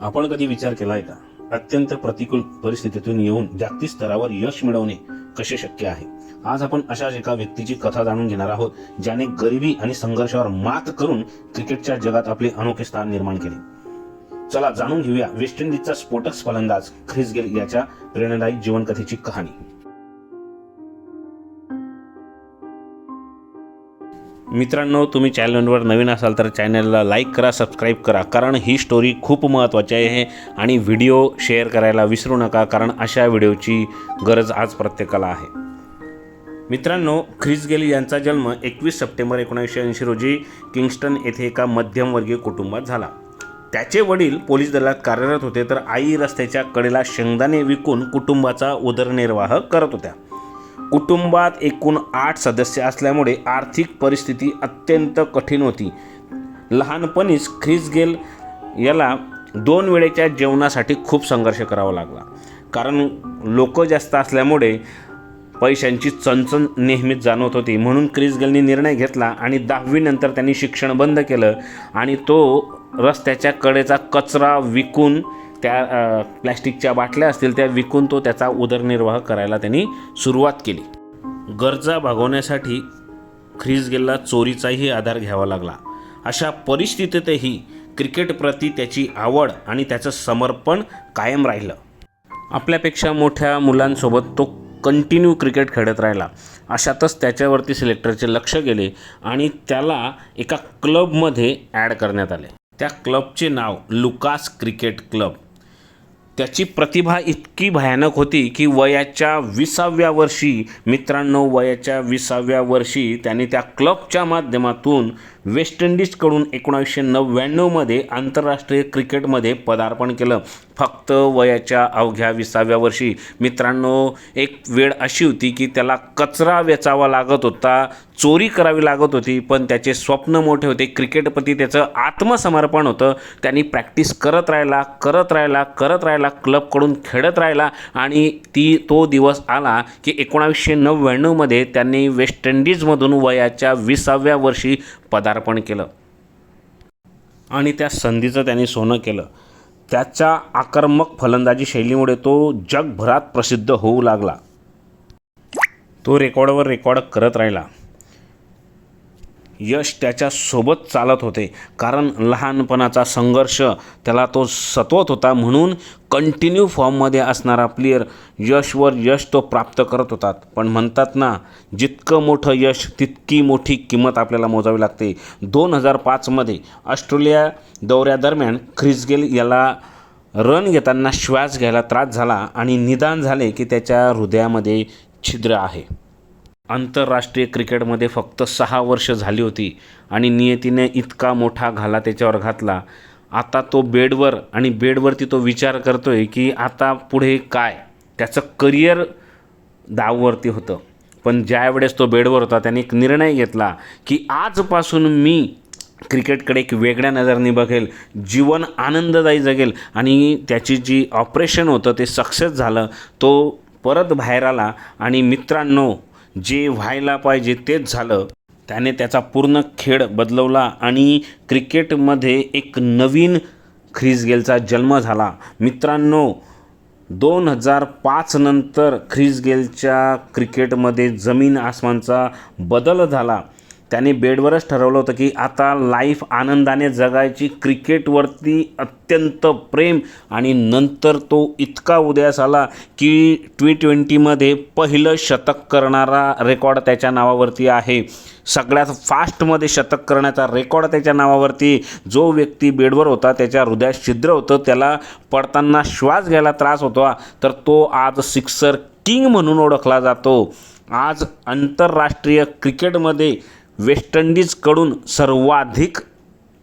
आपण कधी विचार केलाय का? अत्यंत प्रतिकूल परिस्थितीतून येऊन जागतिक स्तरावर यश मिळवणे कसे शक्य आहे? आज आपण अशाच एका व्यक्तीची कथा जाणून घेणार आहोत ज्याने गरिबी आणि संघर्षावर मात करून क्रिकेटच्या जगात आपले अनोखे स्थान निर्माण केले. चला जाणून घेऊया वेस्ट इंडिजचा स्फोटक फलंदाज ख्रिस गेल याच्या प्रेरणादायी जीवनकथेची कहाणी. मित्रांनो तुम्ही चॅनलवर नवीन असाल तर चॅनलला लाईक करा सबस्क्राईब करा कारण ही स्टोरी खूप महत्त्वाची आहे आणि व्हिडिओ शेअर करायला विसरू नका कारण अशा व्हिडिओची गरज आज प्रत्येकाला आहे. मित्रांनो ख्रिस गेल यांचा जन्म एकवीस सप्टेंबर एकोणीसशे ऐंशी रोजी किंगस्टन येथे एका मध्यमवर्गीय कुटुंबात झाला. त्याचे वडील पोलीस दलात कार्यरत होते तर आई रस्त्याच्या कडेला शेंगदाणे विकून कुटुंबाचा उदरनिर्वाह करत होत्या. कुटुंबात एकूण आठ सदस्य असल्यामुळे आर्थिक परिस्थिती अत्यंत कठीण होती. लहानपणीच ख्रिस गेल याला दोन वेळेच्या जेवणासाठी खूप संघर्ष करावा लागला. कारण लोक जास्त असल्यामुळे पैशांची चणचण नेहमीच जाणवत होती. म्हणून क्रिस गेलनी निर्णय घेतला आणि दहावीनंतर त्यांनी शिक्षण बंद केलं आणि तो रस्त्याच्या कडेचा कचरा विकून त्या प्लॅस्टिकच्या बाटल्या असतील त्या विकून तो त्याचा उदरनिर्वाह करायला त्यांनी सुरुवात केली. गरजा भागवण्यासाठी ख्रिस गेलला चोरीचाही आधार घ्यावा लागला. अशा परिस्थितीतही क्रिकेटप्रती त्याची आवड आणि त्याचं समर्पण कायम राहिलं. आपल्यापेक्षा मोठ्या मुलांसोबत तो कंटिन्यू क्रिकेट खेळत राहिला. अशातच त्याच्यावरती सिलेक्टरचे लक्ष गेले आणि त्याला एका क्लबमध्ये ॲड करण्यात आले. त्या क्लबचे नाव लुकास क्रिकेट क्लब त्याची प्रतिभा इतकी भयानक होती की वयाच्या विसाव्या वर्षी मित्रांनो वयाच्या विसाव्या वर्षी त्याने त्या क्लबच्या माध्यमातून वेस्ट इंडिजकडून एकोणावीसशे नव्याण्णवमध्ये आंतरराष्ट्रीय क्रिकेटमध्ये पदार्पण केलं. फक्त वयाच्या अवघ्या विसाव्या वर्षी मित्रांनो एक वेळ अशी होती की त्याला कचरा वेचावा लागत होता चोरी करावी लागत होती पण त्याचे स्वप्न मोठे होते. क्रिकेटप्रती त्याचं आत्मसमर्पण होतं. त्यांनी प्रॅक्टिस करत राहिला करत राहिला करत राहिला क्लबकडून खेळत राहिला आणि ती तो दिवस आला की एकोणावीसशे नव्याण्णवमध्ये त्यांनी वेस्ट इंडिजमधून वयाच्या विसाव्या वर्षी पदार्पण केलं. आणि त्या संधीचं त्यांनी सोनं केलं. त्याच्या आक्रमक फलंदाजी शैलीमुळे तो जगभरात प्रसिद्ध होऊ लागला. तो रेकॉर्डवर रेकॉर्ड करत राहिला. यश त्याच्यासोबत चालत होते. कारण लहानपणाचा संघर्ष त्याला तो सतवत होता. म्हणून कंटिन्यू फॉर्ममध्ये असणारा प्लेयर यशवर यश तो प्राप्त करत होतात पण म्हणतात ना जितकं मोठं यश तितकी मोठी किंमत आपल्याला मोजावी लागते. दोन हजार पाचमध्ये ऑस्ट्रेलिया दौऱ्यादरम्यान ख्रिस गेल याला रन घेताना श्वास घ्यायला त्रास झाला आणि निदान झाले की त्याच्या हृदयामध्ये छिद्र आहे. आंतरराष्ट्रीय क्रिकेटमध्ये फक्त सहा वर्ष झाली होती आणि नियतीने इतका मोठा घाला त्याच्यावर घातला. आता तो बेडवर आणि बेडवरती तो विचार करतो आहे की आता पुढे काय? त्याचं करिअर दाववरती होतं. पण ज्यावेळेस तो बेडवर होता त्याने एक निर्णय घेतला की आजपासून मी क्रिकेटकडे एक वेगळ्या नजरने बघेल जीवन आनंददायी जगेल आणि त्याची जी ऑपरेशन होतं ते सक्सेस झालं तो परत बाहेर आला आणि मित्रांनो जे व्हायला पाहिजे तेच झालं. त्याने त्याचा पूर्ण खेळ बदलवला आणि क्रिकेटमध्ये एक नवीन ख्रिस गेलचा जन्म झाला. मित्रांनो दोन हजार पाच नंतर ख्रिस गेलच्या क्रिकेटमध्ये जमीन आसमानचा बदल झाला. त्याने बेडवरच ठरवलं होतं की आता लाईफ आनंदाने जगायची क्रिकेटवरती अत्यंत प्रेम आणि नंतर तो इतका उदयास आला की टी ट्वेंटीमध्ये पहिलं शतक करणारा रेकॉर्ड त्याच्या नावावरती आहे. सगळ्यात फास्टमध्ये शतक करण्याचा रेकॉर्ड त्याच्या नावावरती. जो व्यक्ती बेडवर होता त्याच्या हृदयात छिद्र होतं त्याला पडताना श्वास घ्यायला त्रास होता तर तो आज सिक्सर किंग म्हणून ओळखला जातो. आज आंतरराष्ट्रीय क्रिकेटमध्ये वेस्ट इंडिजकडून सर्वाधिक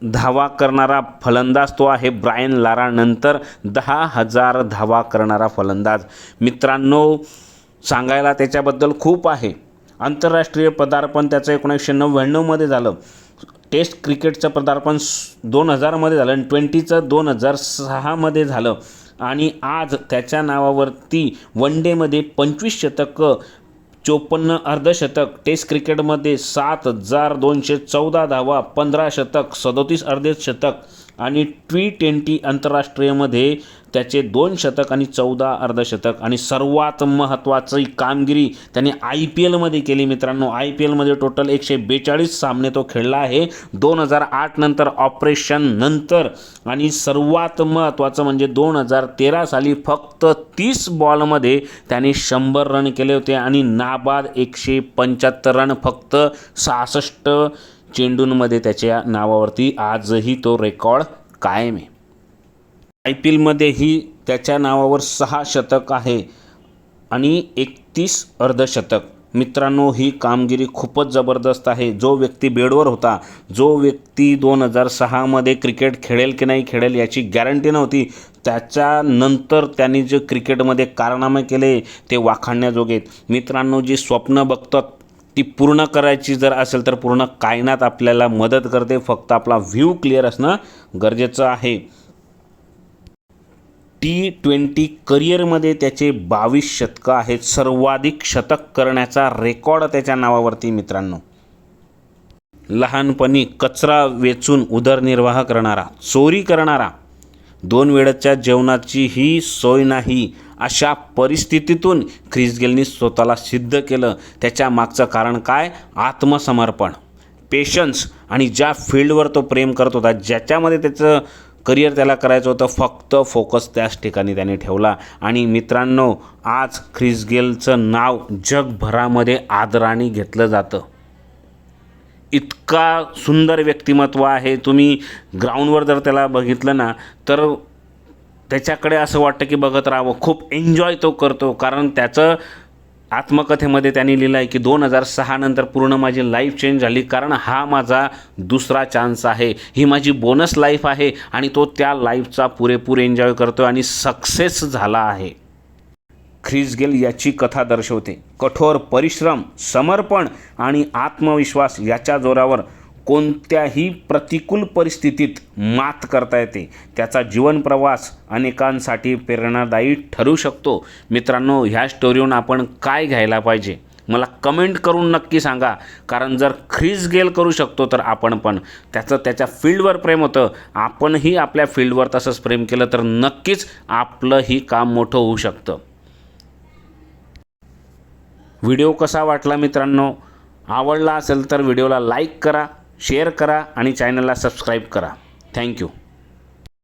धावा करणारा फलंदाज तो आहे ब्रायन लारानंतर दहा हजार धावा करणारा फलंदाज. मित्रांनो सांगायला त्याच्याबद्दल खूप आहे. आंतरराष्ट्रीय पदार्पण त्याचं एकोणीसशे नव्याण्णवमध्ये झालं. टेस्ट क्रिकेटचं पदार्पण दोन हजारमध्ये झालं आणि ट्वेंटीचं दोन हजार सहामध्ये झालं. आणि आज त्याच्या नावावरती वन डेमध्ये पंचवीस शतकं चोपन्न अर्धशतक टेस्ट क्रिकेटमध्ये सात हजार दोनशे चौदा धावा पंधरा शतक सदोतीस अर्धे शतक आणि ट्वी ट्वेंटी आंतरराष्ट्रीयमध्ये त्याचे दोन शतक आणि चौदा अर्धशतक आणि सर्वात महत्त्वाची कामगिरी त्याने आय पी एलमध्ये केली. मित्रांनो आय पी एलमध्ये टोटल एकशे बेचाळीस सामने तो खेळला आहे. दोन हजार आठ नंतर ऑपरेशन नंतर आणि सर्वात महत्त्वाचं म्हणजे दोन हजार तेरा साली फक्त तीस बॉलमध्ये त्याने शंभर रन केले होते आणि नाबाद एकशे पंच्याहत्तर रन फक्त सहासष्ट चेंडूंमध्ये त्याच्या नावावरती आजही तो रेकॉर्ड कायम आहे. आय पी एलमध्येही त्याच्या नावावर सहा शतक आहे आणि एकतीस अर्धशतक. मित्रांनो ही कामगिरी खूपच जबरदस्त आहे. जो व्यक्ती बेडवर होता जो व्यक्ती दोन हजार सहामध्ये क्रिकेट खेळेल की नाही खेळेल याची गॅरंटी नव्हती. त्याच्यानंतर त्यांनी जे क्रिकेटमध्ये कारनामे केले ते वाखाणण्याजोगे मित्रांनो जी स्वप्न बघतात ती पूर्ण करायची जर असेल तर पूर्ण कायनात आपल्याला मदत करते. फक्त आपला व्ह्यू क्लिअर असणं गरजेचं आहे. टी ट्वेंटी करिअरमध्ये त्याचे बावीस शतकं आहेत. सर्वाधिक शतक करण्याचा रेकॉर्ड त्याच्या नावावरती मित्रांनो. लहानपणी कचरा वेचून उदरनिर्वाह करणारा चोरी करणारा दोन वेळच्या जेवणाची ही सोय नाही अशा परिस्थितीतून ख्रिस गेलनी स्वतःला सिद्ध केलं. त्याच्या मागचं कारण काय? आत्मसमर्पण पेशन्स आणि ज्या फील्डवर तो प्रेम करत होता ज्याच्यामध्ये त्याचं करिअर त्याला करायचं होतं फक्त फोकस त्याच ठिकाणी त्याने ठेवला. आणि मित्रांनो आज ख्रिस गेलचं नाव जगभरामध्ये आदराने घेतलं जातं. इतका सुंदर व्यक्तिमत्व आहे. तुम्ही ग्राउंडवर जर त्याला बघितलं ना तर त्याच्याकडे असं वाटतं की बघत राहावं. खूप एन्जॉय तो करतो कारण त्याचं आत्मकथेमध्ये त्यांनी लिहिलं आहे की दोन हजार सहानंतर पूर्ण माझी लाईफ चेंज झाली कारण हा माझा दुसरा चान्स आहे. ही माझी बोनस लाईफ आहे आणि तो त्या लाईफचा पुरेपूर एन्जॉय करतो आणि सक्सेस झाला आहे. ख्रिस गेल याची कथा दर्शवते. कठोर परिश्रम समर्पण आणि आत्मविश्वास याच्या जोरावर कोणत्याही प्रतिकूल परिस्थितीत मात करता येते. त्याचा जीवन प्रवास अनेकांसाठी प्रेरणादायी ठरू शकतो. मित्रांनो ह्या स्टोरीवरून आपण काय घ्यायला पाहिजे? मला कमेंट करून नक्की सांगा. कारण जर ख्रिस गेल करू शकतो तर आपण पण. त्याचं त्याच्या फील्डवर प्रेम होतं. आपणही आपल्या फील्डवर तसंच प्रेम केलं तर नक्कीच आपलंही काम मोठं होऊ शकतं. व्हिडिओ कसा वाटला मित्रांनो? आवडला असेल तर व्हिडिओला लाईक करा. शेअर करा आणि चॅनलला सबस्क्राईब करा. थँक्यू.